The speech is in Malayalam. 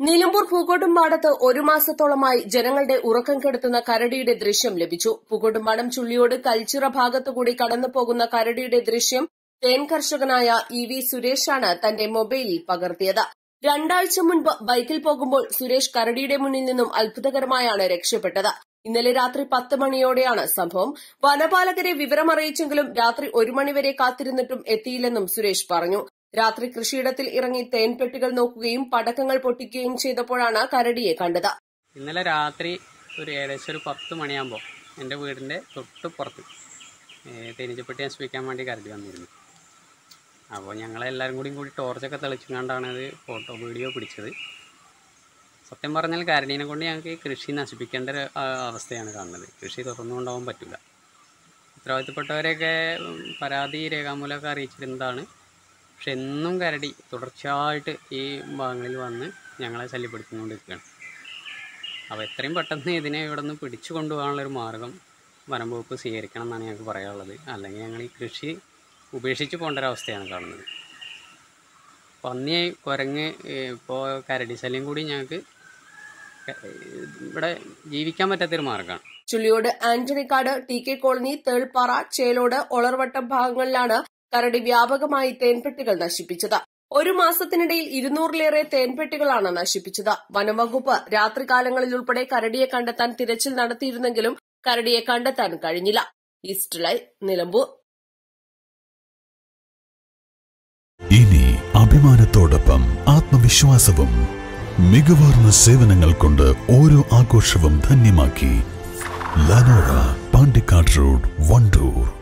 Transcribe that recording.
Nilambur പൂക്കോട്ടുംപാടത്ത് ഒരു മാസത്തോളമായി ജനങ്ങളുടെ ഉറക്കം കെടുത്തുന്ന കരടിയുടെ ദൃശ്യം ലഭിച്ചു. പൂക്കോട്ടുംപാടം ചുള്ളിയോട് കൽച്ചിറ ഭാഗത്തുകൂടി കടന്നു പോകുന്ന കരടിയുടെ ദൃശ്യം തേൻ കർഷകനായ ഇ വി സുരേഷാണ് തന്റെ മൊബൈലിൽ പകർത്തിയത്. രണ്ടാഴ്ച മുൻപ് ബൈക്കിൽ പോകുമ്പോൾ സുരേഷ് കരടിയുടെ മുന്നിൽ നിന്നും അത്ഭുതകരമായാണ് രക്ഷപ്പെട്ടത്. ഇന്നലെ രാത്രി പത്ത് മണിയോടെയാണ് സംഭവം. വനപാലകരെ വിവരമറിയിച്ചെങ്കിലും രാത്രി ഒരു മണിവരെ കാത്തിരുന്നിട്ടും എത്തിയില്ലെന്നും സുരേഷ് പറഞ്ഞു. രാത്രി കൃഷിയിടത്തിൽ ഇറങ്ങി തേൻപെട്ടികൾ നോക്കുകയും പടക്കങ്ങൾ പൊട്ടിക്കുകയും ചെയ്തപ്പോഴാണ് കരടിയെ കണ്ടത്. ഇന്നലെ രാത്രി ഒരു ഏകദേശം ഒരു പത്ത് മണിയാകുമ്പോൾ എന്റെ വീടിന്റെ തൊട്ട് പുറത്ത് തേനീച്ചപ്പെട്ടി നശിപ്പിക്കാൻ വേണ്ടി കരടി വന്നിരുന്നു. അപ്പോൾ ഞങ്ങളെല്ലാവരും കൂടി കൂടി ടോർച്ചൊക്കെ തെളിച്ചുകൊണ്ടാണ് അത് ഫോട്ടോ വീഡിയോ പിടിച്ചത്. സത്യം പറഞ്ഞാൽ കരടീനെ കൊണ്ട് ഞങ്ങൾക്ക് കൃഷി നശിപ്പിക്കേണ്ട ഒരു അവസ്ഥയാണ് കാണുന്നത്. കൃഷി തുറന്നുകൊണ്ടാവാൻ പറ്റില്ല ഉത്തരവാദിത്തപ്പെട്ടവരെയൊക്കെ പരാതി രേഖാമൂലമൊക്കെ അറിയിച്ചിരുന്നതാണ്. പക്ഷെ എന്നും കരടി തുടർച്ചയായിട്ട് ഈ ഭാഗങ്ങളിൽ വന്ന് ഞങ്ങളെ ശല്യപ്പെടുത്തിക്കൊണ്ടിരിക്കുകയാണ്. അപ്പോൾ എത്രയും പെട്ടെന്ന് ഇതിനെ ഇവിടെ നിന്ന് പിടിച്ചു കൊണ്ടുപോകാനുള്ളൊരു മാർഗം വനം വകുപ്പ് സ്വീകരിക്കണം എന്നാണ് ഞങ്ങൾക്ക് പറയാനുള്ളത്. അല്ലെങ്കിൽ ഞങ്ങൾ ഈ കൃഷി ഉപേക്ഷിച്ച് പോകേണ്ട ഒരവസ്ഥയാണ് കാണുന്നത്. പന്നി കുരങ്ങ് ഇപ്പോൾ കരടി ശല്യം കൂടി ഞങ്ങൾക്ക് ഇവിടെ ജീവിക്കാൻ പറ്റാത്തൊരു മാർഗമാണ്. Chulliyode Antonykkad T K colony Thelpara Chelode Olarvattam ഭാഗങ്ങളിലാണ് കരടി വ്യാപകമായി തേൻപെട്ടികൾ നശിപ്പിച്ചത്. ഒരു മാസത്തിനിടയിൽ ഇരുന്നൂറിലേറെ തേൻപെട്ടികളാണ് നശിപ്പിച്ചത്. വനംവകുപ്പ് രാത്രികാലങ്ങളിൽ ഉൾപ്പെടെ കരടിയെ കണ്ടെത്താൻ തിരച്ചിൽ നടത്തിയിരുന്നെങ്കിലും കരടിയെ കണ്ടെത്താൻ കഴിഞ്ഞില്ല. ഈസ്റ്റ് നിലമ്പൂർ. ഇനി അഭിമാനത്തോടൊപ്പം ആത്മവിശ്വാസവും മികവാർന്ന സേവനങ്ങൾ കൊണ്ട് ഓരോ ആഘോഷവും ധന്യമാക്കി. ലനോറ പാണ്ടിക്കാട് റോഡ് വണ്ടൂർ